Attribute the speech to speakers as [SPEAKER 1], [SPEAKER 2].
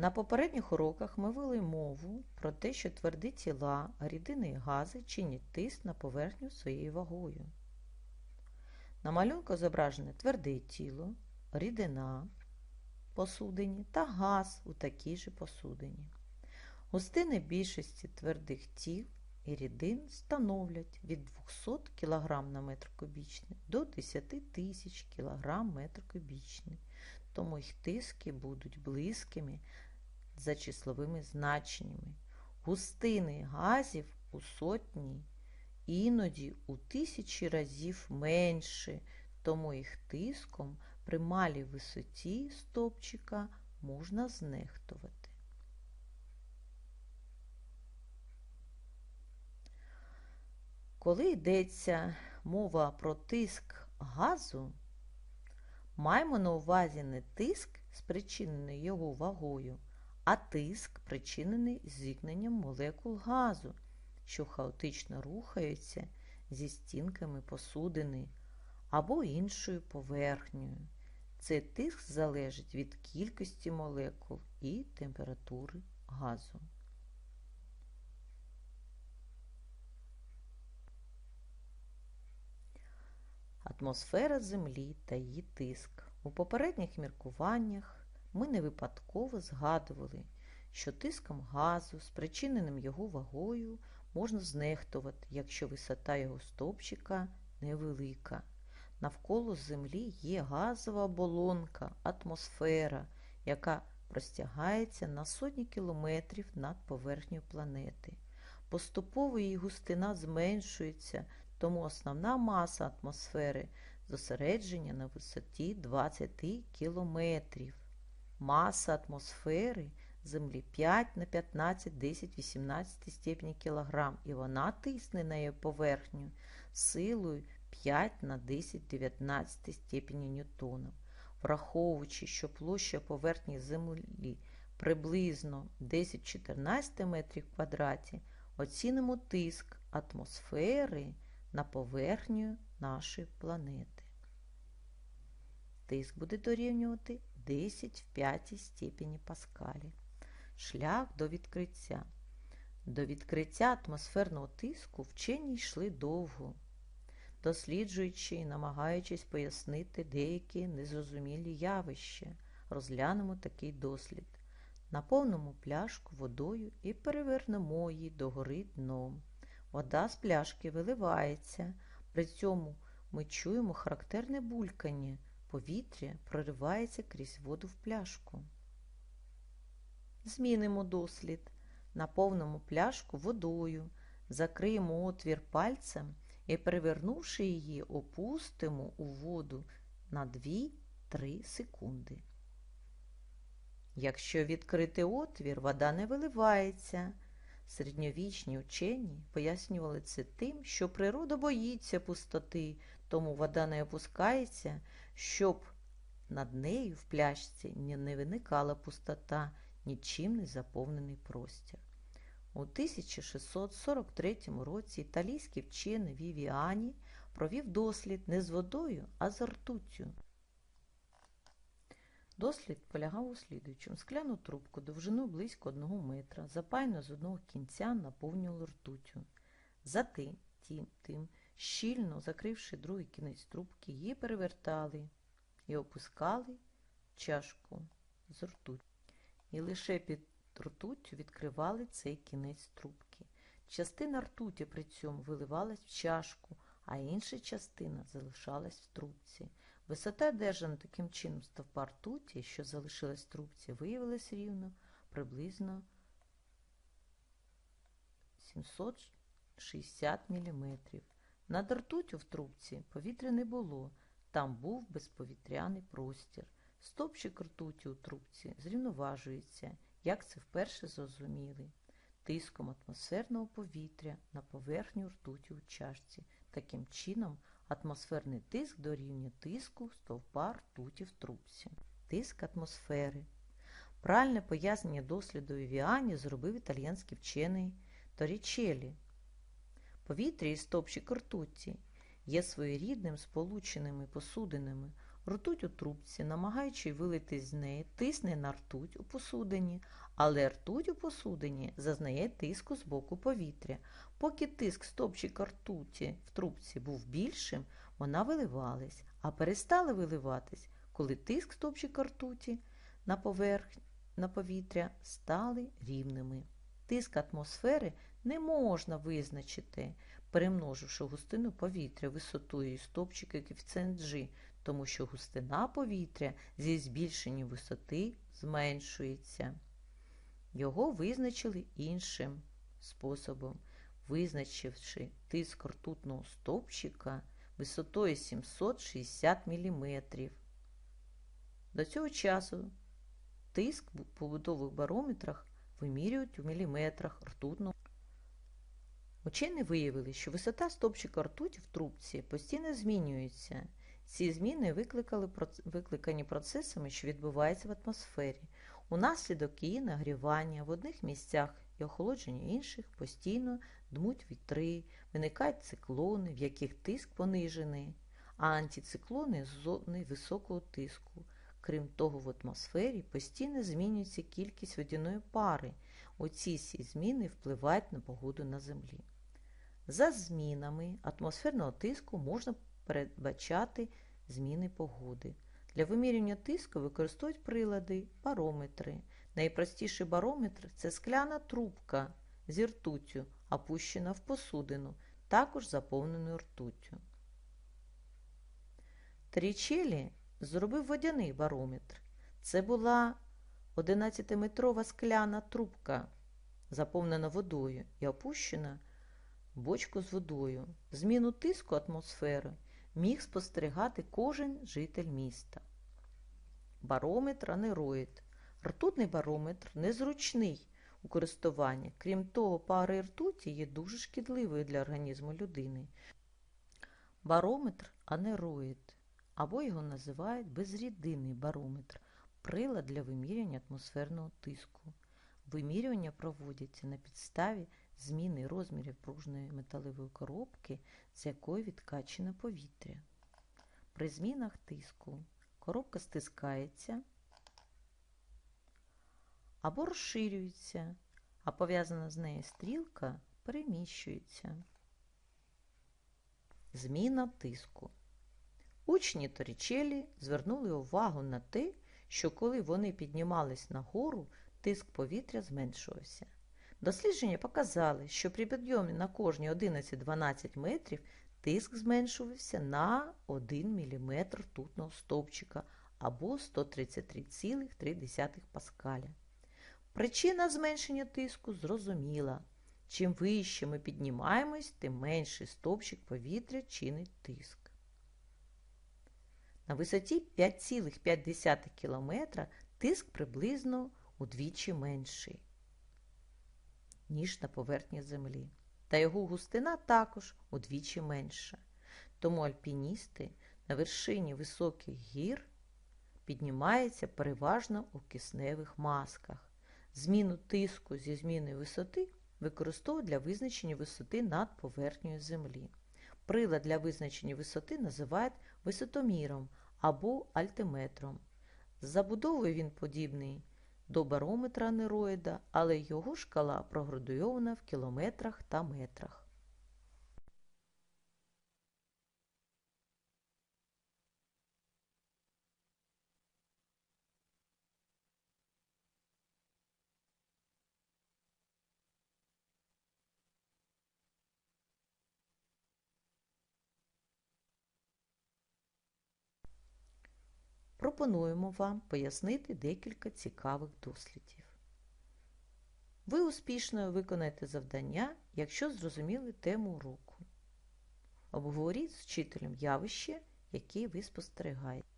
[SPEAKER 1] На попередніх уроках ми вели мову про те, що тверді тіла, рідини і гази чинять тиск на поверхню своєю вагою. На малюнку зображене тверде тіло, рідина посудині та газ у такій же посудині. Густини більшості твердих тіл і рідин становлять від 200 кг на метр кубічний до 10 тисяч кг метр кубічний, тому їх тиски будуть близькими за числовими значеннями. Густини газів у сотні, іноді у тисячі разів менше, тому їх тиском при малій висоті стопчика можна знехтувати. Коли йдеться мова про тиск газу, маємо на увазі не тиск, спричинений його вагою, а тиск, причинений зіткненням молекул газу, що хаотично рухаються зі стінками посудини або іншою поверхнею. Цей тиск залежить від кількості молекул і температури газу. Атмосфера Землі та її тиск. У попередніх міркуваннях ми не випадково згадували, що тиском газу, спричиненим його вагою, можна знехтувати, якщо висота його стовпчика невелика. Навколо Землі є газова оболонка, атмосфера, яка простягається на сотні кілометрів над поверхнею планети. Поступово її густина зменшується, тому основна маса атмосфери зосередження на висоті 20 кілометрів. Маса атмосфери Землі 5 на 15, 10, 18 степені кілограм, і вона тисне на її поверхню силою 5 на 10 19 степені ньютона. Враховуючи, що площа поверхні Землі приблизно 10-14 метрів квадраті, оцінимо тиск атмосфери на поверхню нашої планети. Тиск буде дорівнювати 10 в 5 степені Паскалі. Шлях до відкриття. До відкриття атмосферного тиску вчені йшли довго, досліджуючи і намагаючись пояснити деякі незрозумілі явища, розглянемо такий дослід. Наповнимо пляшку водою і перевернемо її догори дном. Вода з пляшки виливається, при цьому ми чуємо характерне булькання, повітря проривається крізь воду в пляшку. Змінимо дослід, наповнимо пляшку водою, закриємо отвір пальцем і, перевернувши її, опустимо у воду на 2-3 секунди. Якщо відкрити отвір, вода не виливається. Середньовічні учені пояснювали це тим, що природа боїться пустоти, тому вода не опускається, щоб над нею в пляшці не виникала пустота, нічим не заповнений простір. У 1643 році італійський вчений Вівіані провів дослід не з водою, а з ртуттю. Дослід полягав у слідуючому. Скляну трубку довжину близько одного метра, запайно з одного кінця наповнювали ртуттю. Затим, тим, тим, щільно закривши другий кінець трубки, її перевертали і опускали чашку з ртуттю. І лише під ртуттю відкривали цей кінець трубки. Частина ртуті при цьому виливалась в чашку, а інша частина залишалась в трубці. Висота одержана таким чином стовпа ртуті, що залишилась в трубці, виявилась рівно приблизно 760 мм. Над ртуттю в трубці повітря не було, там був безповітряний простір. Стопчик ртуті у трубці зрівноважується, як це вперше зрозуміли, тиском атмосферного повітря на поверхню ртуті у чашці. Таким чином, атмосферний тиск дорівнює тиску стовпа ртуті в трубці. Тиск атмосфери. Правильне пояснення досліду Вівіані зробив італійський вчений Торічелі. Повітря і стопчик ртуті є своєрідним сполученими посудинами. Ртуть у трубці, намагаючи вилити з неї, тисне на ртуть у посудині, але ртуть у посудині зазнає тиску з боку повітря. Поки тиск стопчика ртуті в трубці був більшим, вона виливалась, а перестала виливатись, коли тиск стопчика ртуті на поверх на повітря стали рівними. Тиск атмосфери не можна визначити, перемноживши густину повітря висотою і стопчики коефіцієнт G, тому що густина повітря зі збільшенням висоти зменшується. Його визначили іншим способом, визначивши тиск ртутного стовпчика висотою 760 мм. До цього часу тиск в побутових барометрах вимірюють у міліметрах ртутного. Учені виявили, що висота стопчика ртуті в трубці постійно змінюється. Ці зміни викликали, викликані процесами, що відбуваються в атмосфері. Унаслідок її нагрівання в одних місцях і охолодження інших постійно дмуть вітри, виникають циклони, в яких тиск понижений, а антициклони з зони високого тиску. Крім того, в атмосфері постійно змінюється кількість водяної пари. Оці всі зміни впливають на погоду на Землі. За змінами атмосферного тиску можна передбачати зміни погоди. Для вимірювання тиску використовують прилади, барометри. Найпростіший барометр це скляна трубка зі ртуттю, опущена в посудину, також заповненою ртуттю. Трічелі зробив водяний барометр. Це була 11-метрова скляна трубка, заповнена водою і опущена в бочку з водою. Зміну тиску атмосфери міг спостерігати кожен житель міста. Барометр анероїд. Ртутний барометр незручний у користуванні. Крім того, пари ртуті є дуже шкідливою для організму людини. Барометр анероїд, або його називають безрідинний барометр, прилад для вимірювання атмосферного тиску. Вимірювання проводяться на підставі зміни розмірів пружної металевої коробки, з якої відкачане повітря. При змінах тиску коробка стискається або розширюється, а пов'язана з нею стрілка переміщується. Зміна тиску. Учні Торічелі звернули увагу на те, що коли вони піднімались нагору, тиск повітря зменшувався. Дослідження показали, що при підйомі на кожні 11-12 метрів тиск зменшувався на 1 мм ртутного стовпчика або 133,3 паскаля. Причина зменшення тиску зрозуміла. Чим вище ми піднімаємось, тим менший стовпчик повітря чинить тиск. На висоті 5,5 км тиск приблизно удвічі менший, ніж на поверхні Землі. Та його густина також удвічі менша. Тому альпіністи на вершині високих гір піднімаються переважно у кисневих масках. Зміну тиску зі зміною висоти використовують для визначення висоти над поверхнею Землі. Прилад для визначення висоти називають висотоміром або альтиметром. З забудовою він подібний до барометра нероїда, але його шкала проградуйована в кілометрах та метрах. Пропонуємо вам пояснити декілька цікавих дослідів. Ви успішно виконаєте завдання, якщо зрозуміли тему уроку. Обговоріть з вчителем явище, яке ви спостерігаєте.